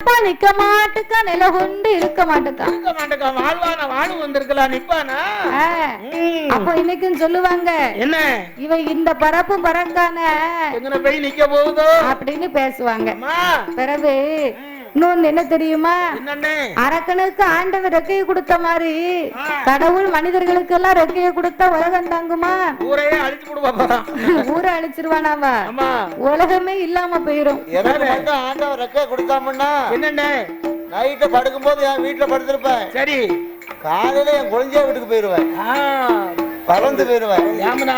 நிக்க மாட்டுக்கா நில கொண்டு இருக்க மாட்டுக்கா இருக்க மாட்டேக்கா வாழ்வான வாழு வந்திருக்கலாம் நிப்பானா. அப்போ இன்னைக்கும் சொல்லுவாங்க என்ன? இவ இந்த பரப்பு எங்கன போய் நிக்க போகுதோ? அப்படின்னு பேசுவாங்க. பிறகு இன்னொன்னு என்ன தெரியுமா? அரக்கனுக்கு ஆண்டவர் ரெக்கையை கொடுத்த மாதிரி. கடவுள் மனிதர்களுக்கு எல்லாம் ரெக்கையை கொடுத்தா உலகம் தாங்குமா? ஊரை அழிச்சிருவானாவா அம்மா. உலகமே இல்லாம போயிரும். ஆண்டவர் ரெக்க கொடுத்தாமன்னா என்னண்ணே? நைட்டு படுக்கும்போது என் வீட்டுல படுத்திருப்பேன். சரி. காலையில என் குழந்தைய வீட்டுக்கு போயிருவேன். ஆ, பறந்து போயிருவேன் ஏமனா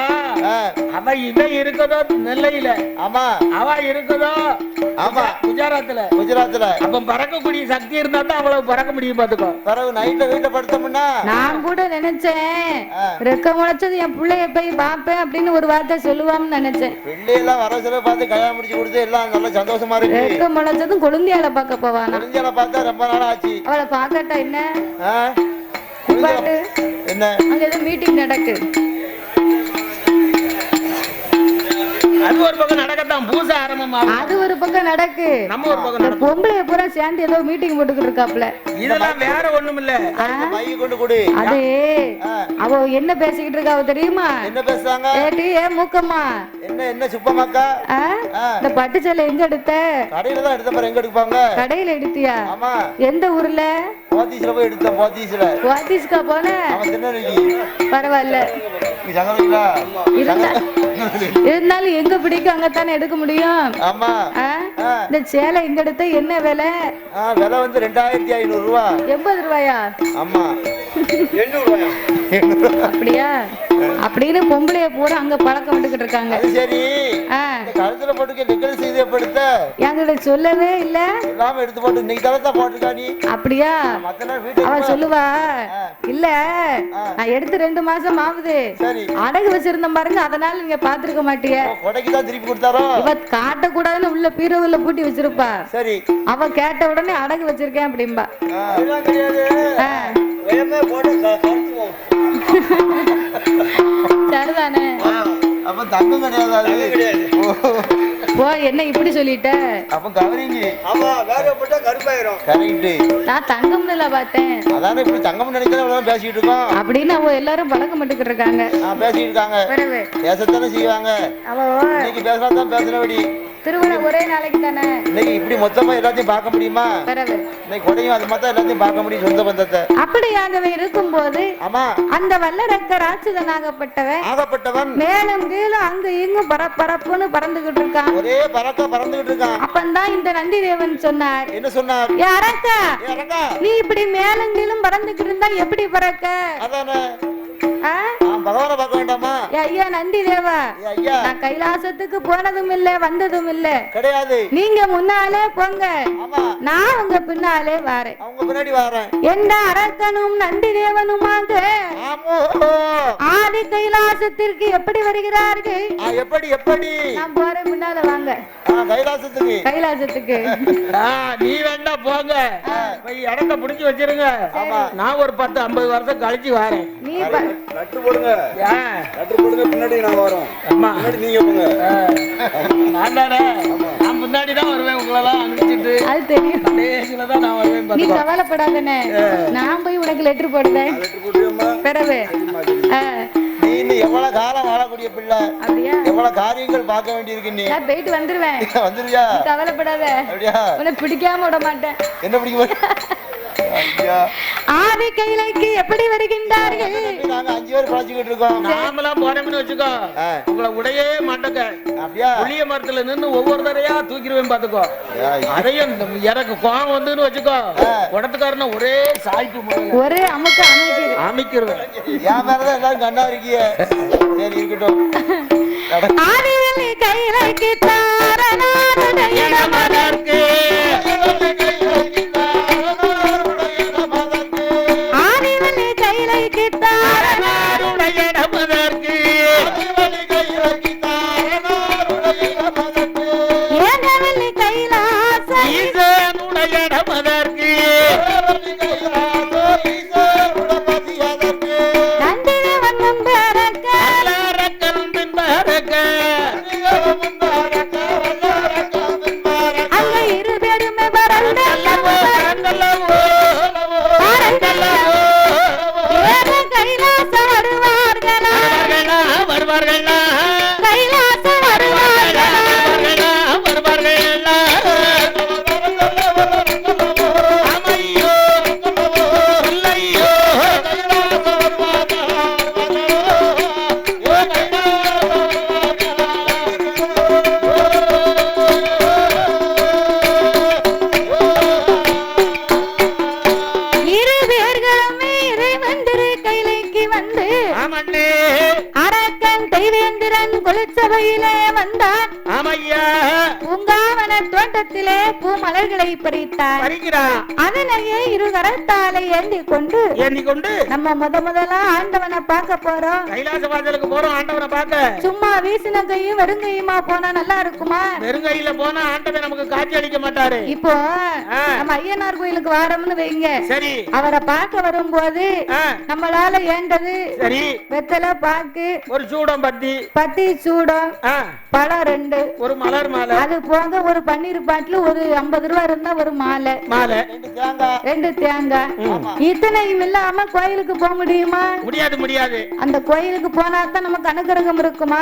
அவ இவன் இருக்கதோ நெல்லையில? ஆமா. அவ இருக்கதோ? ஆமா. குஜராத்ல குஜராத்ல அப்ப பறக்கக்கூடிய சக்தி இருந்தா தான் அவ்வளவு பறக்க முடியும் பாத்துக்கோ. பிறகு நைட்ல வீட்டுல படுத்தோம்னா? நான் கூட நினைச்சேன். ரெக்க முளைச்சது என் பிள்ளைய போய் பார்ப்பேன் அப்படின்னு ஒரு வார்த்தை சொல்லுவான்னு நினைச்சேன். பிள்ளையெல்லாம் வர சில பார்த்து கல்யாணம் முடிச்சு கொடுத்து எல்லாம் நல்லா சந்தோஷமா இருக்கு. ரெக்க முளைச்சதும் கொழுந்தியால பார்க்க போவானா? பார்த்தா ரொம்ப நாள் ஆச்சு அவளை பார்க்கட்டா என்ன? என்ன? அங்க ஏதோ மீட்டிங் நடக்கு. அது ஒரு பக்கம் நடக்கத்தான் பூசை ஆரம்பமாகும். அது ஒரு பக்கம் நடக்கு. நம்ம ஒரு பக்கம் நடக்கும். பொம்பளைய பூரா சேர்ந்து ஏதோ மீட்டிங் போட்டுக்கிட்டு இருக்காப்ல இதெல்லாம் வேற ஒண்ணும் இல்ல மைய கொண்டு கொடு. அது ஆ. அவ என்ன பேசிக்கிட்டு இருக்கா அவ தெரியுமா? என்ன பேசுறாங்க? ஏடி ஏ மூக்கம்மா. என்ன என்ன சுப்பமாக்கா. இந்த பட்டு சேலை எங்க எடுத்த? கடையில தான் எடுத்த பாரு எங்க எடுப்பாங்க? கடையில எடுத்தியா? ஆமா. எந்த ஊர்ல? போத்தீஸ்ல போய் எடுத்தேன் போத்தீஸ்ல. வாத்திஸ்கா போன? அவன் பரவாயில்ல. இருந்தா இருந்தாலும் எங்க பிடிக்கும் அங்கத்தானே எடுக்க முடியும்? ஆமா. இந்த சேலை எங்க எடுத்த என்ன விலை? விலை வந்து ரெண்டாயிரத்தி ஐநூறு ரூபா. எண்பது ரூபாயா? ஆமா. அப்படியா? அப்படின்னு பொம்பளைய பூரா அங்க பழக்கம் விட்டுக்கிட்டு இருக்காங்க சரி. கழுத்துல போட்டுக்க நெக்கல் செய்தியை படுத்த. என்கிட்ட சொல்லவே இல்ல. எடுத்து போட்டு இன்னைக்கு தலை தான் போட்டுக்கா நீ? அப்படியா? அவ. சொல்லுவா இல்ல நான் எடுத்து ரெண்டு மாசம் ஆகுது. அடகு வச்சிருந்தேன் பாருங்க அதனால நீங்க பாத்துருக்க மாட்டீங்க கொடைக்கு தான் திருப்பி கொடுத்தாரோ? இவ காட்டக்கூடாதுன்னு உள்ள பீரோவில் பூட்டி வச்சிருப்பா. சரி. அவ கேட்ட உடனே அடகு வச்சிருக்கேன் அப்படிம்பா. சரிதானே? அப்ப தங்கம் கிடையாது போ என்ன இப்படி சொல்லிட்ட? அப்ப கவரிங்க. ஆமா வேக போட்டா கருப்பாயிரும் கரெக்ட் நான் தங்கம்ல பார்த்தேன். அதானே இப்படி தங்கம் நினைக்கிறேன் அவ்வளவுதான் பேசிட்டு இருக்கோம். அப்படின்னு அவ எல்லாரும் பழக்கம் மட்டுக்கிட்டு இருக்காங்க. ஆ, பேசிட்டு இருக்காங்க. பேசத்தானே செய்வாங்க. அவ இன்னைக்கு பேசினா தான் பேசுறபடி. திருவிழா ஒரே நாளைக்கு தானே? இன்னைக்கு இப்படி மொத்தமா எல்லாத்தையும் பார்க்க முடியுமா? இன்னைக்கு கொடையும் அது மாதிரி எல்லாத்தையும் பார்க்க முடியும் சொந்த பந்தத்தை. அப்படியாகவே இருக்கும்போது ஆமா. அந்த வல்லரக்க ராட்சதனாகப்பட்டவன் ஆகப்பட்டவன் மேலும் கீழும் அங்க இங்கும் பரப்பரப்புன்னு பறந்துகிட்டு இருக்கான். ஒரே பறக்க பறந்துகிட்டு இருக்கான் அப்பந்தான் இந்த நந்தி தேவன் சொன்னார். என்ன சொன்னார்? "ஏ அரக்கா நீ இப்படி மேலும் கீழும் பறந்துகிட்டு இருந்தா எப்படி பறக்க? அதானே. பகவானை பார்க்க வேண்டாமா? ஏ ஐயா நந்தி தேவா. ஏ ஐயா. நான் கைலாசத்துக்கு போனதும் இல்ல வந்ததும் இல்ல கிடையாது. நீங்க முன்னாலே போங்க. ஆமா. நான் உங்க பின்னாலே வாரேன். அவங்க பின்னாடி வரேன். எந்த அரக்கனும் நந்தி தேவனுமாக ஆமோ. ஆதி கைலாசத்திற்கு எப்படி வருகிறார்கள்? எப்படி எப்படி? நான் போறேன் முன்னால வாங்க. கைலாசத்துக்கு. கைலாசத்துக்கு. நீ வேண்டா போங்க. போய் இடத்த புடிச்சு வச்சிருங்க. நான் ஒரு பத்து ஐம்பது வருஷம் கழிச்சு வரேன். நீ போடுங்க. ஏன் நட்டு போடுங்க பின்னாடி நாங்க வரோம். அம்மா. பின்னாடி நீங்க போங்க. நான் தானே? நான் முன்னாடி தான் வருவேன். உங்களெல்லாம் அனுப்பிச்சிட்டு. அது தெரியும். தான் நான் வருவேன் நீ. கவலைப்படாதனே நான் போய் உனக்கு லெட்டர் பிறகு ஆ, நீ இன்னும் எவ்வளவு காலம் வாழக்கூடிய பிள்ளை? அப்படியா? எவ்வளவு காரியங்கள் பார்க்க வேண்டியிருக்கு நீ? நான் போயிட்டு வந்துருவேன். வந்துருவியா? நீ கவலைப்படாத. அப்படியா? உன்னை பிடிக்காம விட மாட்டேன். என்ன பிடிக்க மாட்டே ஐயா ஆதி கைலைக்கு எப்படி வருகின்றார்கள்? நாங்க அஞ்சு பேர் பழச்சிக்கிட்டு இருக்கோம். நாமெல்லாம் போறோம்னு வச்சுக்கோ. உங்களை உடையே மாட்டேங்க அப்படியா? புளிய மரத்துல நின்னு ஒவ்வொரு தடையா தூக்கிடுவேன் பாத்துக்கோ அதையும் எனக்கு கோவம் வந்துன்னு வச்சுக்கோ. உடத்துக்காரன ஒரே சாய்ப்பு ஒரே அமுக்கு அமைக்குது. அமைக்கிறேன் என் மேலதான் எல்லாரும் கண்ணா இருக்கிய சரி இருக்கட்டும். ஆதிவெள்ளி கைலைக்கு தாரநாதடைய பறித்தார் பறிக்கிறா அதனையே இரு கரத்தாலே ஏந்தி கொண்டு ஏந்தி கொண்டு நம்ம முத முதல்ல ஆண்டவனை பார்க்க போறோம். கைலாச வாசலுக்கு போறோம் ஆண்டவனை பார்க்க. சும்மா வீசின கையும் வெறுங்கையுமா போனா நல்லா இருக்குமா? வெறுங்கையில போனா ஆண்டவன் நமக்கு காட்சி அளிக்க மாட்டாரு. இப்போ. நம்ம ஐயனார் கோயிலுக்கு வாரோம்னு வைங்க. சரி. அவரை பார்க்க வரும்போது நம்மளால ஏண்டது? சரி. வெத்தலை பாக்கு ஒரு சூடம் பத்தி. பத்தி சூடம் பழம் ரெண்டு. ஒரு மலர் மாலை. அது போக ஒரு பன்னீர் பாட்டில் ஒரு ஐம்பது ரூபா இருந்தா ஒரு மாலை. மாலை. ரெண்டு தேங்காய். இத்தனையும் இல்லாம கோயிலுக்கு போக முடியுமா? முடியாது முடியாது. அந்த கோயிலுக்கு போனா தான் நமக்கு அனுகிரகம் இருக்குமா?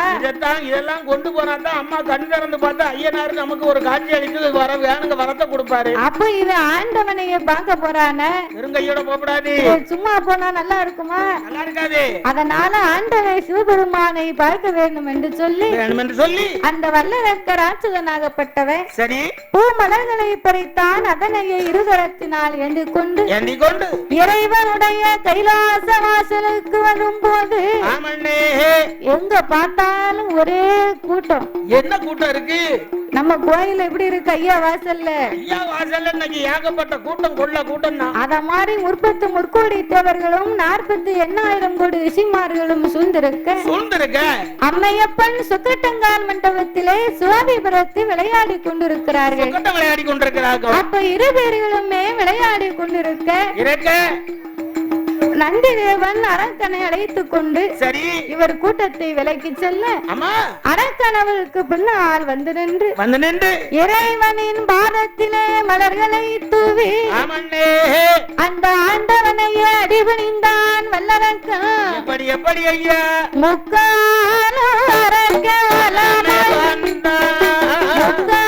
இதெல்லாம் கொண்டு போனா தான் அம்மா கண் திறந்து பார்த்தா ஐயனாரு நமக்கு ஒரு காட்சி அளித்து வர வேணுங்க வரத்தை கொடுப்பாரு. அப்ப இவன் ஆண்டவனைய பார்க்க போறானே? வெறுங்கையோட போகக்கூடாது. சும்மா போனா நல்லா இருக்குமா? நல்லா இருக்காது. அதனால ஆண்டவன் சிவபெருமானை பார்க்க வேண்டும் என்று சொல்லி வேணும் என்று சொல்லி. அந்த வல்லரக்க ராட்சதனாகப்பட்டவன் சரி. பூமலர்களை பறித்தான் அதனையே இருகரத்தினால் என்று கொண்டு எண்ணிக் கொண்டு இறைவனுடைய கைலாச வாசலுக்கு வரும்போது எங்க பார்த்தாலும் ஒரே கூட்டம். என்ன கூட்டம் இருக்கு? நம்ம கோயில் எப்படி இருக்கு ஐயா வாசல்ல? ஐயா வாசல்ல இன்னைக்கு ஏகப்பட்ட கூட்டம் கொள்ள கூட்டம் தான் அத மாதிரி முற்பத்து முற்கோடி தேவர்களும் நாற்பத்தி எண்ணாயிரம் கோடி ரிஷிமார்களும் சூழ்ந்திருக்க சூழ்ந்திருக்க. அம்மையப்பன் சுக்கட்டங்கால் மண்டபத்திலே சுவாமிபுரத்து விளையாடி கொண்டிருக்கிறார்கள். விளையாடி கொண்டிருக்கிறார்கள் அப்ப இரு பேர்களுமே விளையாடி கொண்டிருக்க இருக்க. நந்தி தேவன் அரக்கனை அழைத்துக் கொண்டு சரி. இவர் கூட்டத்தை விலக்கி செல்ல அம்மா. அரக்கனவளுக்கு பின்னால் வந்து நின்று வந்து நின்று. இறைவனின் பாதத்திலே மலர்களை தூவி அந்த ஆண்டவனையே அடிபணிந்தான் வல்லரக்கன் எப்படி எப்படி ஐயா? முக்காலோ அரக்க வலமாய் வந்தா முக்காலோ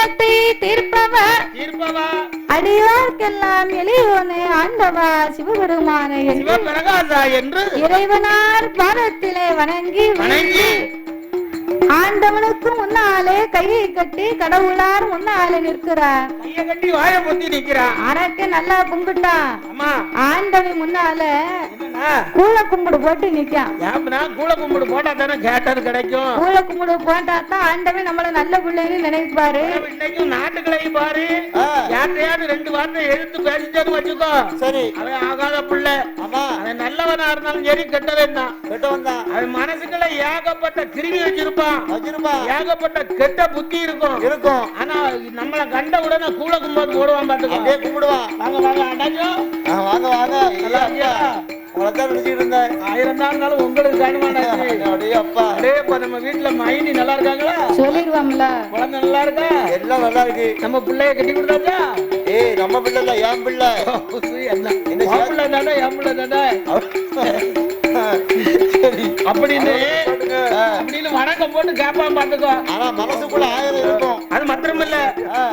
சஞ்சலத்தை தீர்ப்பவர். தீர்ப்பவா அடியோர்க்கெல்லாம் எளியோனே ஆண்டவா சிவபெருமானை சிவபிரகாசா என்று இறைவனார் பாதத்திலே வணங்கி வணங்கி ஆண்டவனுக்கு முன்னாலே கையை கட்டி கடவுளார் முன்னாலே நிற்கிறார். கைய கட்டி வாய பொத்தி நிக்கிறான் அரக்க நல்லா கும்பிட்டான் அம்மா. ஆண்டவன் முன்னால கூழ கும்பிடு போட்டு நிக்கான் கூல கும்பிடு போட்டா தானே கேட்டது கிடைக்கும். கூழ கும்பிடு போட்டா தான் ஆண்டவன் நம்மள நல்ல பிள்ளைன்னு நினைப்பாரு. இன்னைக்கும் நாட்டுக்களை பாரு. ஆ. யார்கிட்டயாவது ரெண்டு வார்த்தை எடுத்து பேசிட்டேன்னு வச்சுக்கோ. சரி. அவன் ஆகாத புள்ள. ஆமா. அவன் நல்லவனா இருந்தாலும் சரி கெட்டவன் தான். கெட்டவன் தான். அவன் மனசுக்குள்ள ஏகப்பட்ட கிருமி வச்சிருப்பான். வச்சிருப்பா ஏகப்பட்ட கெட்ட புத்தி இருக்கும். இருக்கும். ஆனா நம்மள கண்ட உடனே கூல கும்போது போடுவான் பாத்துக்கோ. அப்படியே கும்பிடுவான் வாங்க வாங்க ஆ, வாங்க வாங்க. நல்லா இருக்கியா? நம்ம வீட்டுல மைனி நல்லா இருக்காங்களா? சொல்லிடுவாம்ல குழந்தை நல்லா இருக்கா? எல்லாம் நல்லா இருக்கு. நம்ம பிள்ளைய கட்டி கொடுத்தாச்சா? ஏய் நம்ம பிள்ளை என் பிள்ளை. என்ன உன் பிள்ளை தானே என் பிள்ளை தானே அப்படின்னு. அப்படின்னு வணக்கம் போட்டு கேப்பான் பாத்துக்கோ ஆனா மனசுக்குள்ள ஆயிரம் இருக்கும். அது மாத்திரம் இல்ல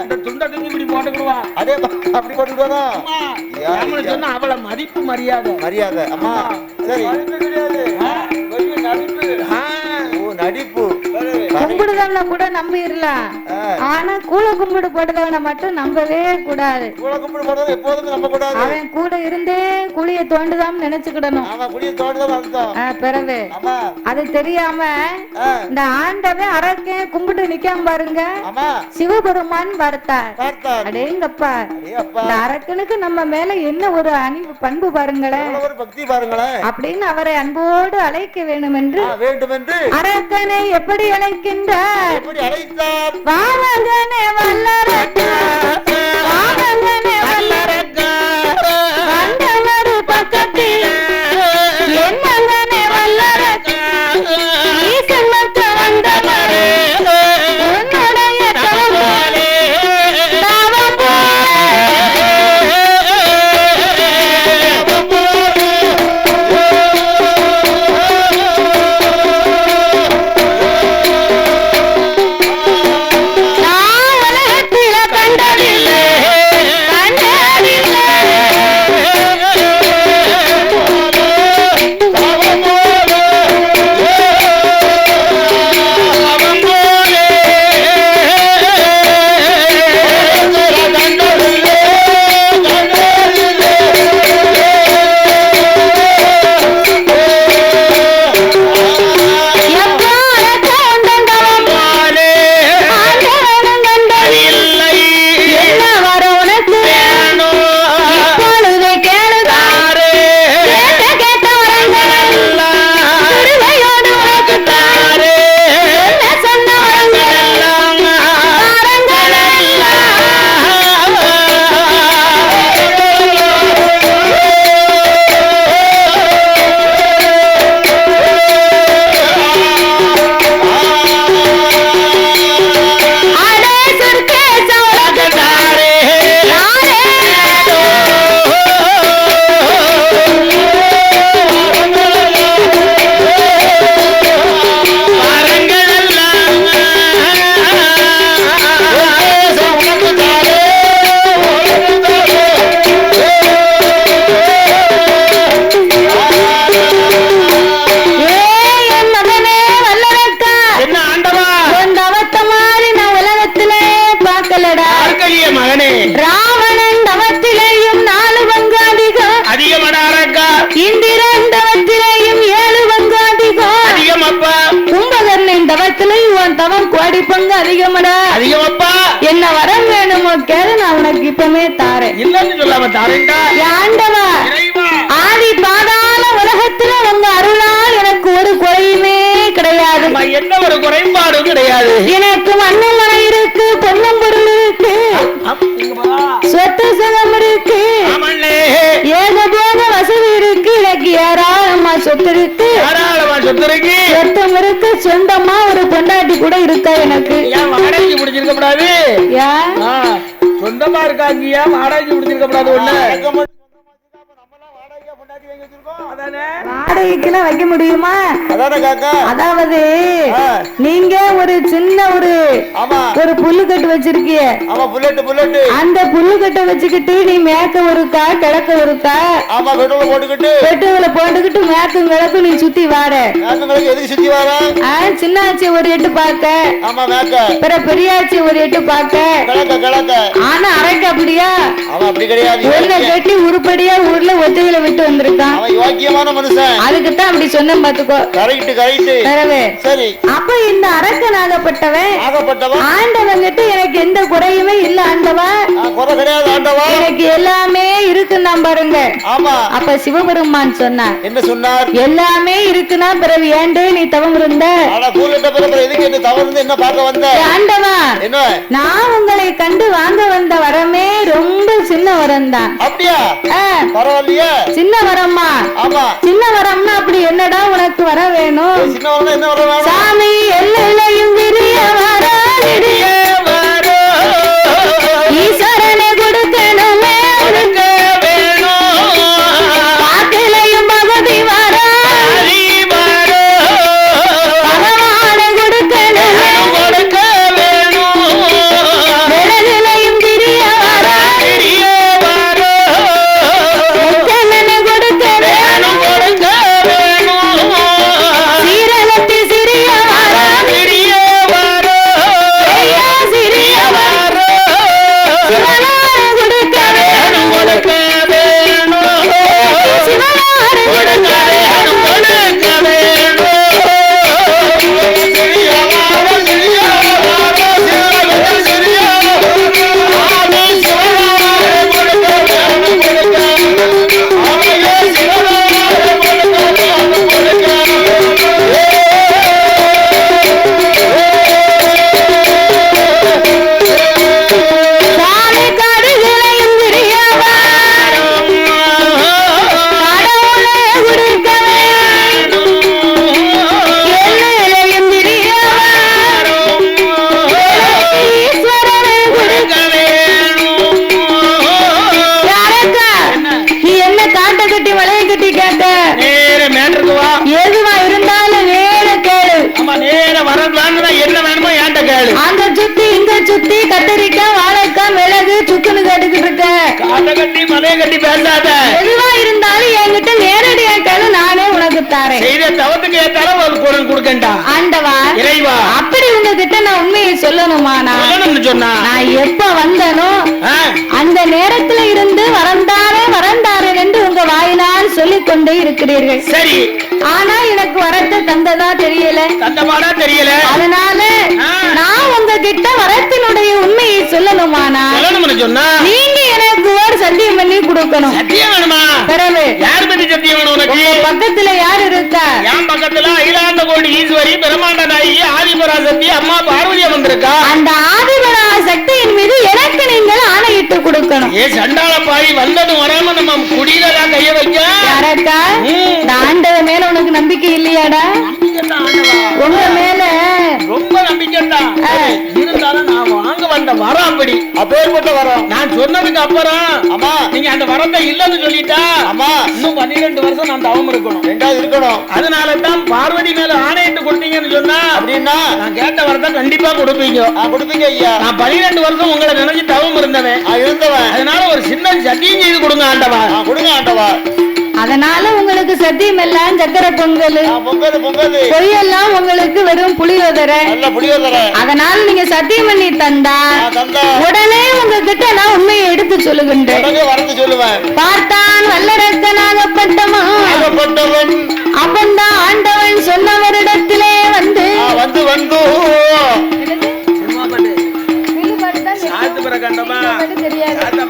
இந்த துண்டை தூக்கி இப்படி போட்டுக்கிடுவா. அதே அப்படி யா. சொன்னா அவளை மதிப்பு மரியாதை. மரியாதை. அம்மா சரி. நடிப்பு கிடையாது. நடிப்பு. நடிப்பு. கும்பிடுதவன கூட நம்பிடலாம். ஆனா கூழ கும்பிடு போடுதவனை மட்டும் நம்பவே கூடாது. இவ்வளவு கும்பிடு போடுறது எப்போதுமே நம்ப கூடாது. அவன் கூட இருந்தே குழிய தோண்டுதான்னு நினைச்சுக்கிடணும் பிறகு ஆமா. அது தெரியாம இந்த ஆண்டவன் அரக்கே கும்பிட்டு நிக்காம பாருங்க. சிவபெருமான் பார்த்தார். அடேங்கப்பா. இந்த அரக்கனுக்கு நம்ம மேல என்ன ஒரு அணிவு பண்பு பாருங்களேன். பக்தி அப்படின்னு அவரை அன்போடு அழைக்க வேண்டும் என்று ஆ, வேண்டும் என்று அரக்கனை எப்படி அழைக்கின்றார்? எப்படி அழைத்தார்? வாமகனே வல்லரக்கா வாமகனே உனக்கு இப்பமே தாரேன். இல்லன்னு சொல்லாம ஆண்டவா ஆதி பாதாள உலகத்துல உங்க அருளால் எனக்கு ஒரு குறையுமே கிடையாது. என்ன ஒரு குறைபாடும் கிடையாது. எனக்கு மண்ணும் மலை இருக்கு பொன்னும் பொருள் இருக்கு. சொத்து சுகம் இருக்கு. ஆமண்ணே. ஏகபோக வசதி இருக்கு. எனக்கு ஏராளமா சொத்து இருக்கு. தாராளமா சொத்துருக்கு சொத்தம் இருக்கு. சொந்தமா ஒரு பொண்டாட்டி கூட இருக்கா எனக்கு? வாடகைக்கு பிடிச்சிருக்க கூடாது? இருக்காங்கயா வாடகைக்கு பிடிச்சிருக்க கூடாது ஒண்ணு. அதானே? வாடகைக்கெல்லாம் வைக்க முடியுமா? அதானே காக்கா. அதாவது. நீங்க ஒரு சின்ன ஒரு ஒரு ஆமா புல்லட்டு புல்லட்டு. அந்த புல்லுக்கட்டை வச்சுக்கிட்டு நீ மேக்க ஒருக்கா கிழக்க ஒருக்கா ஆமா பெட்ரோல் போட்டுக்கிட்டு. மேக்கும் கிழக்கும் நீ சுத்தி வார மேக்கங்களுக்கு எதுக்கு சுத்தி வர ஆ, சின்னாச்சி ஒரு எட்டு மேக்க. பிற பெரியாச்சி ஒரு எட்டு பார்க்க கிழக்க கிழக்க. ஆனா அரைக்கு அப்படியா? ஒன்ன. கட்டி உருப்படியா ஊர்ல ஒத்தையில விட்டு வந்திருக்கான். அவன் யோக்கியமான மனுஷன். அதுக்குத்தான் அப்படி சொன்னேன் பாத்துக்கோ கரெக்ட் கரெக்ட் பிறவே சரி. அப்ப இந்த அரக்கனாகப்பட்டவன் ஆகப்பட்டவன்? ஆண்டவன் கிட்ட எனக்கு எந்த குறையுமே இல்ல ஆண்டவா? குறை கிடையாது ஆண்டவா. எனக்கு எல்லாமே இருக்குன்னா பாருங்க. ஆமா. அப்ப சிவபெருமான் சொன்னார் என்ன சொன்னார்? எல்லாமே இருக்குன்னா பிறகு ஏண்டே நீ தவம் இருந்த? என்ன பார்க்க வந்த? ஆண்டவா என்ன? நான் உங்களை கண்டு வாங்க வந்த வரமே ரொம்ப சின்ன வரம் தான் அப்படியா பரவாயில்லையே. சின்ன வரம்மா. சின்ன வரம்னா அப்படி என்னடா உனக்கு வர வேணும்? சாமி எல்லையும் விரிய வர ஒரு குரல் கொடுக்கண்டா ஆண்டவா இறைவா. அப்படி உங்ககிட்ட நான் உண்மையை சொல்லணுமா நான் சொல்லணும்னு சொன்னா. நான் எப்ப வந்தனோ ஆ, அந்த நேரத்துல இருந்து வரந்தாரே வரந்தாரே என்று உங்க வாயினால் சொல்லிக் கொண்டே இருக்கிறீர்கள். சரி. ஆனா எனக்கு வரத்தை தந்ததா தெரியல. தந்தமாடா தெரியல. அதனால. நான் உங்ககிட்ட வரத்தினுடைய உண்மையை சொல்லணுமானா சொன்னா. நீங்க சத்தியம் பண்ணி கொடுக்கணும். சத்தியம் வேணுமா? பிறகு யார் பத்தி சத்தியம் வேணும் உனக்கு? பக்கத்துல யார் இருக்கா? என் பக்கத்துல அகிலாண்ட கோடி ஈஸ்வரி பிரம்மாண்ட நாயகி ஆதிபராசக்தி அம்மா பார்வதி வந்திருக்கா அந்த ஆதிபரா சக்தியின் மீது எனக்கு நீங்கள் ஆணையிட்டு கொடுக்கணும். ஏ சண்டாள பாய் வந்ததும் வராம நம்ம குடியில தான் கைய வைக்க? யாரக்கா. இந்த ஆண்டவ மேல உனக்கு நம்பிக்கை இல்லையாடா. உங்க மேல ரொம்ப நம்பிக்கைதான் ஆ. வந்த வரம் அப்படி அப்பேற்பட்ட வரோம். நான் சொன்னதுக்கு அப்புறம் ஆமா. நீங்க அந்த வரத்தை இல்லைன்னு சொல்லிட்டா ஆமா. இன்னும் பன்னிரெண்டு வருஷம் நான் தவம் இருக்கணும். ரெண்டாவது இருக்கணும். அதனால தான் பார்வதி மேல ஆணையிட்டு கொடுத்தீங்கன்னு சொன்னா அப்படின்னா? நான் கேட்ட வரத்தை கண்டிப்பா கொடுப்பீங்க. கொடுப்பீங்க ஐயா. நான் பன்னிரெண்டு வருஷம் உங்களை நினைச்சு தவம் இருந்தவன். இருந்தவன். அதனால ஒரு சின்ன சத்தியம் செய்து கொடுங்க ஆண்டவா. கொடுங்க ஆண்டவா. அதனால உங்களுக்கு சத்தியம் எல்லாம் சக்கரை பொங்கல். பொய்யெல்லாம் உங்களுக்கு வெறும் புளியோதரை. அதனால நீங்க சத்தியம் பண்ணி தந்தா உடனே உங்ககிட்ட நான் உண்மையை எடுத்து சொல்லுகின்றேன். உடனே வரது சொல்லுவேன். பார்த்தான் வல்லரக்கனாகப்பட்டமா ஆகப்பட்டவன். அப்பந்தான் ஆண்டவன் சொன்னவரிடத்திலே வந்து வந்து வந்து. சாத்து பிரகண்டமா தெரியாது. சாத்த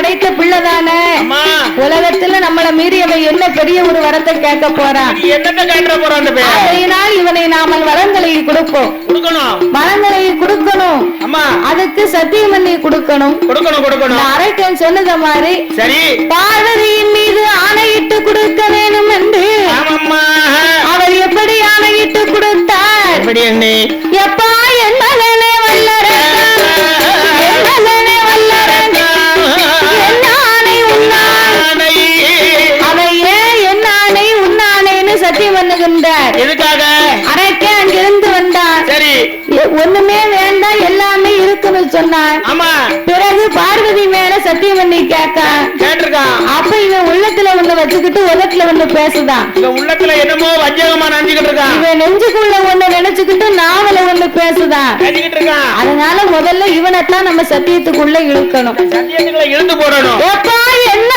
படைத்த பிள்ளைதானே? அம்மா. உலகத்துல நம்மள மீறி அவன் என்ன பெரிய ஒரு வரத்தை கேட்க போறான் ஆகையினால் இவனை நாமல் வரங்களை கொடுப்போம். கொடுக்கணும். வரங்களை கொடுக்கணும். அம்மா. அதுக்கு சத்தியம் பண்ணி கொடுக்கணும். கொடுக்கணும் இந்த கொடுக்கணும் அரைக்கன் சொன்னத மாதிரி சரி. பார்வதியின் மீது ஆணையிட்டு கொடுக்க வேணும் என்று அவர் எப்படி ஆணையிட்டு கொடுத்தார்? வச்சுக்கிட்டு உலகத்துல ஒண்ணு பேசுதான். உள்ளத்துல என்னமோ வஞ்சகமா நினைச்சுக்கிட்டு இருக்கான். இவன் நெஞ்சுக்குள்ள ஒண்ணு நினைச்சுக்கிட்டு நாவல ஒண்ணு பேசுதான். அதனால முதல்ல இவனைத்தான் நம்ம சத்தியத்துக்குள்ள இழுக்கணும். இழுத்து போடணும். எப்பா என்ன?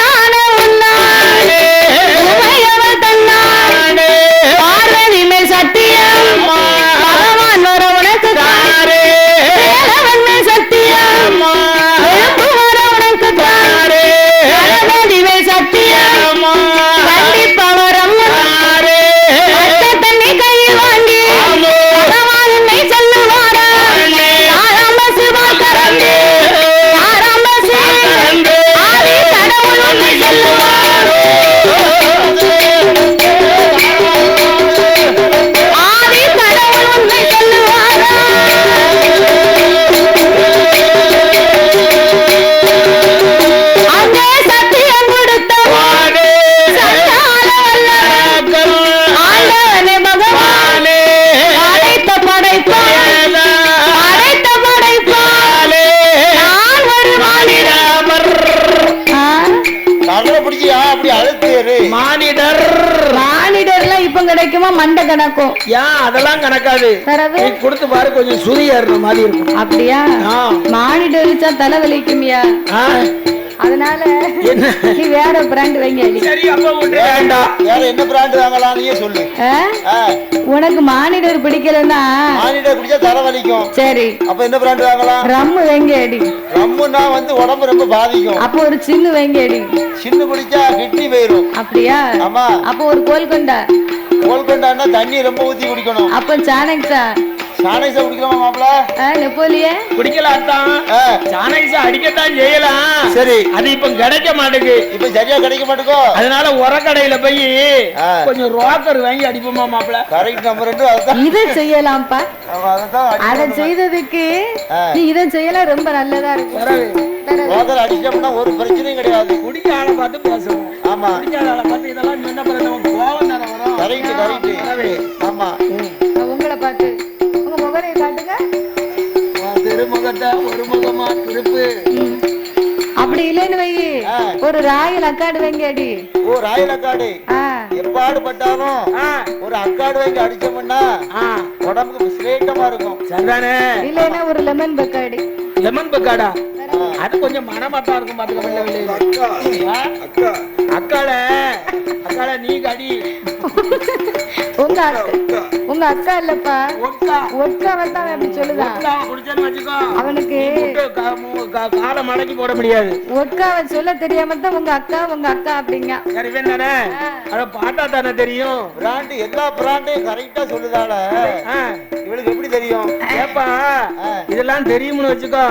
கணக்கும். ஏன் அதெல்லாம் கணக்காது. நீ கொடுத்து பாரு கொஞ்சம் சுதி ஏறுற மாதிரி இருக்கும். அப்படியா? ஆ. மானிடர் வச்சா தலை வலிக்குமியா. அதனால நீ வேற பிராண்ட் வைங்க வேண்டாம். வேற என்ன பிராண்ட் வாங்கலாம் நீயே சொல்லு. உனக்கு மானிடர் பிடிக்கலன்னா? மானிட குடிச்சா தலை வலிக்கும். சரி. அப்ப என்ன பிராண்ட் வாங்கலாம்? ரம்மு வைங்க அடி ரம்முன்னா வந்து உடம்பு ரொம்ப பாதிக்கும். அப்போ ஒரு சின்ன வைங்க அடி சின்ன குடிச்சா கிட்னி போயிரும். அப்படியா? ஆமா. அப்போ ஒரு கோல்கொண்டா? கோல்கொண்டான்னா தண்ணி ரொம்ப ஊத்தி குடிக்கணும். அப்போ சாணக்ஸா சாணைசா குடிக்கலாமா மாப்பிள ஆ, நெப்போலியன் குடிக்கலாம் தான் அடிக்கத்தான் செய்யலாம். சரி. அது இப்ப கிடைக்க மாட்டேங்குது இப்ப சரியா கிடைக்க மாட்டேங்கோ அதனால உரக்கடையில போய். கொஞ்சம் ரோக்கர் வாங்கி அடிப்போமா மாப்பிள கரெக்ட் நம்பர் அதுதான். இதை செய்யலாம்ப்பா. அத. செய்ததுக்கு இதை செய்யலாம் ரொம்ப நல்லதா பிறகு ரோதர் அடிச்சோம்னா ஒரு பிரச்சனையும் கிடையாது. குடிக்க ஆளை பார்த்து பேசணும். ஆமா. குடிக்காத ஆளை பார்த்து இதெல்லாம் பிறகு நமக்கு கோவம் தானே வரும். Correct correct. ஆமா. உங்களை பார்த்து உங்க முகரையை காட்டுங்க. உன் திருமுகத்தை ஒரு முகமா திருப்பு. அப்படி இல்லைன்னு வை. ஒரு ராயல் அக்காடு வைங்க அடி. ஓ ராயல் அக்காடு ஆ. எப்பாடு பட்டாலும் ஒரு அக்காடு வாங்கி அடிச்சோம்னா உடம்புக்கு சிரேட்டமா இருக்கும். சரிதானே? இல்லைன்னா ஒரு லெமன் பக்காடி. லெமன் பக்காடா? அது கொஞ்சம் மனமாட்டா இருக்கும் பாத்துக்க அக்கால அக்கால நீ கடி. உங்க உங்க அக்கா இல்லப்பா. ஒக்கா. ஒட்கா வந்து அவன் அப்படி சொல்லுதான் அவனுக்கு காலை மடக்கி போட முடியாது. ஒட்காவை சொல்ல தெரியாம தான் உங்க அக்கா உங்க அக்கா அப்படிங்க. தானே? அத பார்த்தா தானே தெரியும்? பிராண்டு எல்லா பிராண்டையும் கரெக்டா சொல்லுதால இவளுக்கு எப்படி தெரியும்? ஏப்பா. இதெல்லாம் தெரியும்னு வச்சுக்கோ.